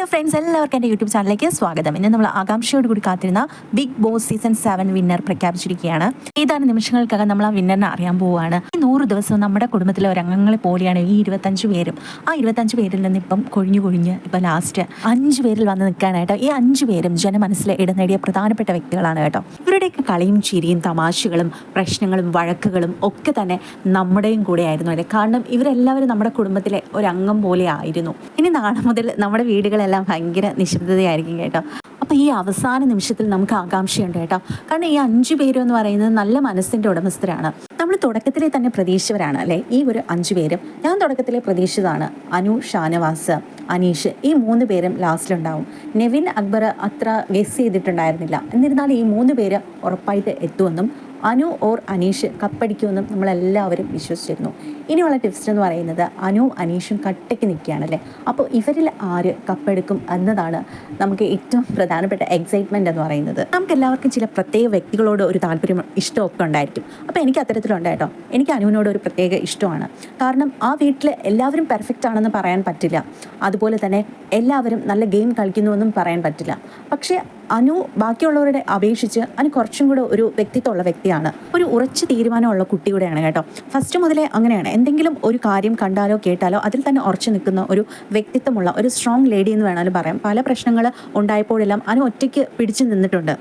Hello friends എല്ലാവർക്കും എന്റെ YouTube ചാനലിലേക്ക് സ്വാഗതം. ഇന്ന് നമ്മൾ ആകാംക്ഷയോട് കൂടി കാത്തിരുന്ന Bigg Boss season seven winner പ്രഖ്യാപിച്ചിരിക്കുകയാണ്. ഏതാനും നിമിഷങ്ങൾക്കകം നമ്മൾ ആ വിന്നറിനെ അറിയാൻ പോവുകയാണ്? ഈ നൂറ് ദിവസവും നമ്മുടെ കുടുംബത്തിലെ ഒരു അംഗങ്ങളെ പോലെയാണ് ഈ ഇരുപത്തഞ്ച് പേരും. ആ ഇരുപത്തഞ്ച് പേരിൽ നിന്ന് ഇപ്പം കൊഴിഞ്ഞു കൊഴിഞ്ഞ് ഇപ്പം ലാസ്റ്റ് അഞ്ച് പേരിൽ വന്ന് നിൽക്കാനായിട്ട് ഈ അഞ്ച് പേരും ജനമനസ്സിൽ ഇടം നേടിയ പ്രധാനപ്പെട്ട വ്യക്തികളാണ് കേട്ടോ. ഇവരുടെയൊക്കെ കളിയും ചിരിയും തമാശകളും പ്രശ്നങ്ങളും വഴക്കുകളും ഒക്കെ തന്നെ നമ്മുടെയും കൂടെ ആയിരുന്നു അല്ലേ? കാരണം ഇവരെല്ലാവരും നമ്മുടെ കുടുംബത്തിലെ ഒരംഗം പോലെ ആയിരുന്നു. ഇനി നാളെ മുതൽ നമ്മുടെ വീടുകളെല്ലാം ഭയങ്കര നിശബ്ദതയായിരിക്കും കേട്ടോ. അപ്പോൾ ഈ അവസാന നിമിഷത്തിൽ നമുക്ക് ആകാംക്ഷയുണ്ട് കേട്ടോ. കാരണം ഈ അഞ്ചു പേരും എന്ന് പറയുന്നത് നല്ല മനസ്സിന്റെ ഉടമസ്ഥരാണ്. നമ്മൾ തുടക്കത്തിലെ തന്നെ പ്രതീക്ഷിച്ചവരാണ് അല്ലേ? ഈ ഒരു അഞ്ചു പേരും. ഞാൻ തുടക്കത്തിലെ പ്രതീക്ഷിച്ചതാണ് അനു ഷാനവാസ് അനീഷ്. ഈ മൂന്ന് പേരും ലാസ്റ്റിലുണ്ടാവും. നെവിൻ അക്ബർ അത്ര ഗസ് ചെയ്തിട്ടുണ്ടായിരുന്നില്ല. എന്നിരുന്നാലും ഈ മൂന്ന് പേര് ഉറപ്പായിട്ട് എത്തുമെന്നും അനു ഓർ അനീഷ് കപ്പടിക്കുമെന്നും നമ്മളെല്ലാവരും വിശ്വസിച്ചിരുന്നു. ഇനിയുള്ള ടിപ്സ് എന്ന് പറയുന്നത് അനു അനീഷും കട്ടയ്ക്ക് നിൽക്കുകയാണല്ലേ? അപ്പോൾ ഇവരിൽ ആര് കപ്പെടുക്കും എന്നതാണ് നമുക്ക് ഏറ്റവും പ്രധാനപ്പെട്ട എക്സൈറ്റ്മെന്റ് എന്ന് പറയുന്നത്. നമുക്ക് എല്ലാവർക്കും ചില പ്രത്യേക വ്യക്തികളോട് ഒരു താല്പര്യം ഇഷ്ടമൊക്കെ ഉണ്ടായിരിക്കും. അപ്പോൾ എനിക്ക് അത്തരത്തിലുണ്ട് കേട്ടോ. എനിക്ക് അനുവിനോട് ഒരു പ്രത്യേക ഇഷ്ടമാണ്. കാരണം ആ വീട്ടിൽ എല്ലാവരും പെർഫെക്റ്റ് ആണെന്ന് പറയാൻ പറ്റില്ല. അതുപോലെ തന്നെ എല്ലാവരും നല്ല ഗെയിം കളിക്കുന്നുവെന്നും പറയാൻ പറ്റില്ല. പക്ഷേ അനു ബാക്കിയുള്ളവരുടെ അപേക്ഷിച്ച് അനു കുറച്ചും കൂടെ ഒരു വ്യക്തിത്വമുള്ള വ്യക്തിയാണ് ഒരു ഉറച്ച തീരുമാനമുള്ള കുട്ടി കൂടെയാണ് കേട്ടോ. ഫസ്റ്റ് മുതലേ അങ്ങനെയാണ്. എന്തെങ്കിലും ഒരു കാര്യം കണ്ടാലോ കേട്ടാലോ അതിൽ തന്നെ ഉറച്ചു നിൽക്കുന്ന ഒരു വ്യക്തിത്വമുള്ള ഒരു സ്ട്രോങ് ലേഡി എന്ന് വേണമെങ്കിലും പറയാം. പല പ്രശ്നങ്ങൾ ഉണ്ടായപ്പോഴെല്ലാം അനു ഒറ്റയ്ക്ക് പിടിച്ചു നിന്നിട്ടുണ്ട്.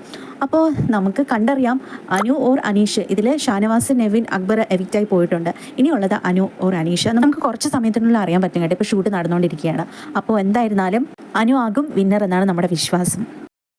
അപ്പോൾ നമുക്ക് കണ്ടറിയാം അനു ഓർ അനീഷ്. ഇതിൽ ഷാനവാസ് നെവിൻ അക്ബർ എവിക്റ്റായി പോയിട്ടുണ്ട്. ഇനിയുള്ളത് അനു ഓർ അനീഷ്. നമുക്ക് കുറച്ച് സമയത്തിനുള്ളിൽ അറിയാൻ പറ്റും കേട്ടോ. ഇപ്പോൾ ഷൂട്ട് നടന്നുകൊണ്ടിരിക്കുകയാണ്. അപ്പോൾ എന്തായിരുന്നാലും അനു ആകും വിന്നർ എന്നാണ് നമ്മുടെ വിശ്വാസം.